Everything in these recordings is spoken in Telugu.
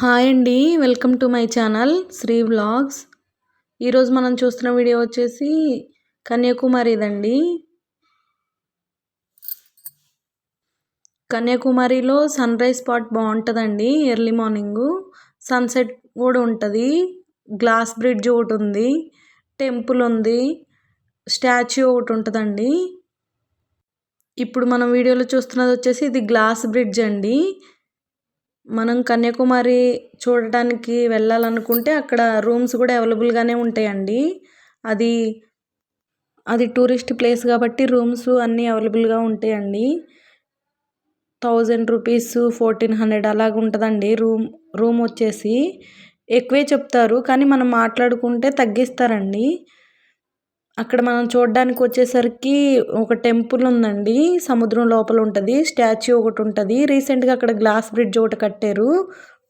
హాయ్ అండి welcome to my channel Sri vlogs. ఈరోజు మనం చూస్తున్న వీడియో వచ్చేసి కన్యాకుమారిదండి. కన్యాకుమారిలో సన్ రైజ్ స్పాట్ బాగుంటుందండి ఎర్లీ మార్నింగు. సన్సెట్ కూడా ఉంటుంది గ్లాస్ బ్రిడ్జ్ ఒకటి ఉంది టెంపుల్ ఉంది స్టాచ్యూ ఒకటి ఉంటుందండి. ఇప్పుడు మనం వీడియోలో చూస్తున్నది వచ్చేసి ఇది గ్లాస్ బ్రిడ్జ్ అండి. మనం కన్యాకుమారి చూడటానికి వెళ్ళాలనుకుంటే అక్కడ రూమ్స్ కూడా అవైలబుల్గానే ఉంటాయండి. అది అది టూరిస్ట్ ప్లేస్ కాబట్టి రూమ్స్ అన్నీ అవైలబుల్గా ఉంటాయండి. థౌజండ్ రూపీస్ ఫోర్టీన్ హండ్రెడ్ అలాగ ఉంటుందండి రూమ్ రూమ్ వచ్చేసి. ఎక్కువే చెప్తారు కానీ మనం మాట్లాడుకుంటే తగ్గిస్తారండి. అక్కడ మనం చూడడానికి వచ్చేసరికి ఒక టెంపుల్ ఉందండి. సముద్రం లోపల ఉంటుంది. స్టాచ్యూ ఒకటి ఉంటుంది. రీసెంట్గా అక్కడ గ్లాస్ బ్రిడ్జ్ ఒకటి కట్టారు.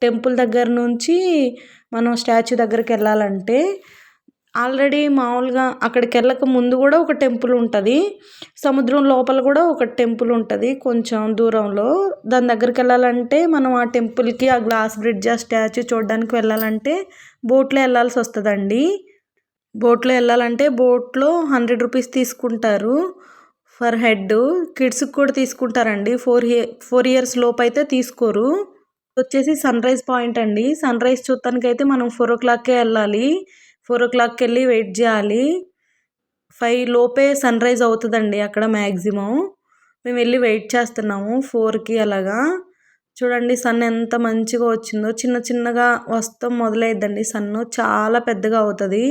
టెంపుల్ దగ్గర నుంచి మనం స్టాచ్యూ దగ్గరికి వెళ్ళాలంటే ఆల్రెడీ మామూలుగా అక్కడికి వెళ్ళక ముందు కూడా ఒక టెంపుల్ ఉంటుంది. సముద్రం లోపల కూడా ఒక టెంపుల్ ఉంటుంది కొంచెం దూరంలో. దాని దగ్గరికి వెళ్ళాలంటే మనం ఆ టెంపుల్కి ఆ గ్లాస్ బ్రిడ్జ్ ఆ స్టాచ్యూ చూడడానికి వెళ్ళాలంటే బోట్లో వెళ్ళాల్సి వస్తుందండి. బోట్లో వెళ్ళాలంటే బోట్లో హండ్రెడ్ రూపీస్ తీసుకుంటారు. ఫర్ హెడ్ కిడ్స్కి కూడా తీసుకుంటారండి. ఫోర్ ఇయర్ ఫోర్ ఇయర్స్ లోపు అయితే తీసుకోరు. వచ్చేసి సన్ రైజ్ పాయింట్ అండి. సన్ రైజ్ చూడటానికైతే అయితే మనం ఫోర్ ఓ క్లాక్కే వెళ్ళాలి. ఫోర్ ఓ క్లాక్కి వెళ్ళి వెయిట్ చేయాలి. ఫైవ్ లోపే సన్ రైజ్ అవుతుందండి అక్కడ మ్యాక్సిమం మేము వెళ్ళి వెయిట్ చేస్తున్నాము ఫోర్కి అలాగా. చూడండి సన్ ఎంత మంచిగా వచ్చిందో. చిన్న చిన్నగా వస్తాం మొదలైద్దండి సన్ను. చాలా పెద్దగా అవుతుంది.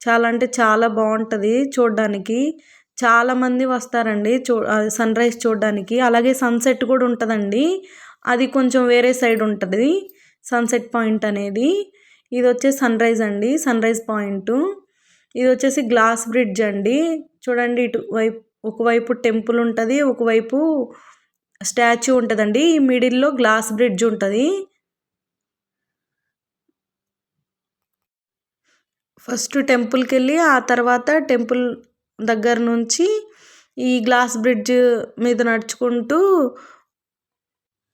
చాలా అంటే చాలా బాగుంటుంది చూడడానికి. చాలామంది వస్తారండి చూ సన్ రైజ్ చూడడానికి. అలాగే సన్సెట్ కూడా ఉంటుందండి. అది కొంచెం వేరే సైడ్ ఉంటుంది. సన్సెట్ పాయింట్ అనేది. ఇది వచ్చేసి సన్ రైజ్ అండి సన్ రైజ్ పాయింట్. ఇది వచ్చేసి గ్లాస్ బ్రిడ్జ్ అండి. చూడండి ఇటు వైపు ఒకవైపు టెంపుల్ ఉంటుంది ఒకవైపు స్టాచ్యూ ఉంటుందండి. ఈ మిడిల్లో గ్లాస్ బ్రిడ్జ్ ఉంటుంది. ఫస్ట్ టెంపుల్కి వెళ్ళి ఆ తర్వాత టెంపుల్ దగ్గర నుంచి ఈ గ్లాస్ బ్రిడ్జ్ మీద నడుచుకుంటూ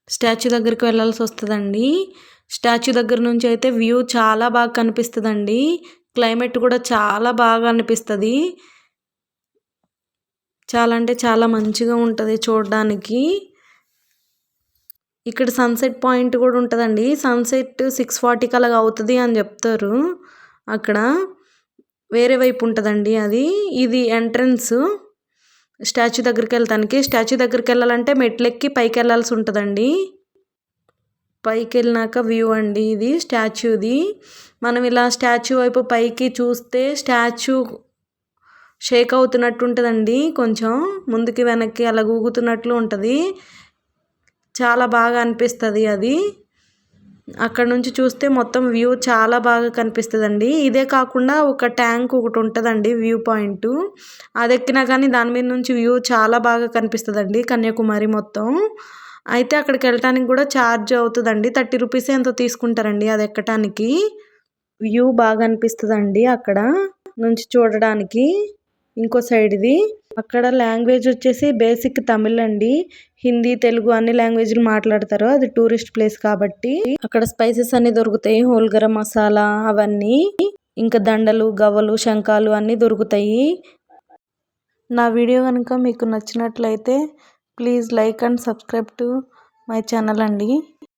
స్టాచ్యూ దగ్గరికి వెళ్ళాల్సి వస్తుందండి. స్టాచ్యూ దగ్గర నుంచి అయితే వ్యూ చాలా బాగా కనిపిస్తుందండి. క్లైమేట్ కూడా చాలా బాగా అనిపిస్తుంది. చాలా అంటే చాలా మంచిగా ఉంటుంది చూడడానికి. ఇక్కడ సన్సెట్ పాయింట్ కూడా ఉంటుందండి. సన్సెట్ సిక్స్ ఫార్టీకి అలాగ అవుతుంది అని చెప్తారు. అక్కడ వేరే వైపు ఉంటుందండి అది. ఇది ఎంట్రన్స్. స్టాచ్యూ దగ్గరికి వెళ్తానికి స్టాచ్యూ దగ్గరికి వెళ్ళాలంటే మెట్లెక్కి పైకి వెళ్ళాల్సి ఉంటుందండి. పైకి వెళ్ళినాక వ్యూ అండి ఇది స్టాచ్యూది. మనం ఇలా స్టాచ్యూ వైపు పైకి చూస్తే స్టాచ్యూ షేక్ అవుతున్నట్టు ఉంటుందండి కొంచెం. ముందుకి వెనక్కి అలా ఊగుతున్నట్లు ఉంటుంది. చాలా బాగా అనిపిస్తుంది అది. అక్కడ నుంచి చూస్తే మొత్తం వ్యూ చాలా బాగా కనిపిస్తుందండి. ఇదే కాకుండా ఒక ట్యాంక్ ఒకటి ఉంటుందండి వ్యూ పాయింట్. అది ఎక్కినా కానీ దాని మీద నుంచి వ్యూ చాలా బాగా కనిపిస్తుందండి కన్యాకుమారి మొత్తం. అయితే అక్కడికి వెళ్ళటానికి కూడా ఛార్జ్ అవుతుందండి. థర్టీ రూపీస్ ఎంతో తీసుకుంటారండి అది ఎక్కటానికి. వ్యూ బాగా అనిపిస్తుందండి అక్కడ. నుంచి చూడడానికి ఇంకో సైడ్ది అక్కడ లాంగ్వేజ్ వచ్చేసి బేసిక్ తమిళ్ అండి. హిందీ తెలుగు అన్ని లాంగ్వేజ్లు మాట్లాడతారు. అది టూరిస్ట్ ప్లేస్ కాబట్టి. అక్కడ స్పైసెస్ అన్ని దొరుకుతాయి. హోల్గరం మసాలా అవన్నీ. ఇంకా దండలు గవ్వలు శంఖాలు అన్నీ దొరుకుతాయి. నా వీడియో కనుక మీకు నచ్చినట్లయితే please like and subscribe to my channel అండి.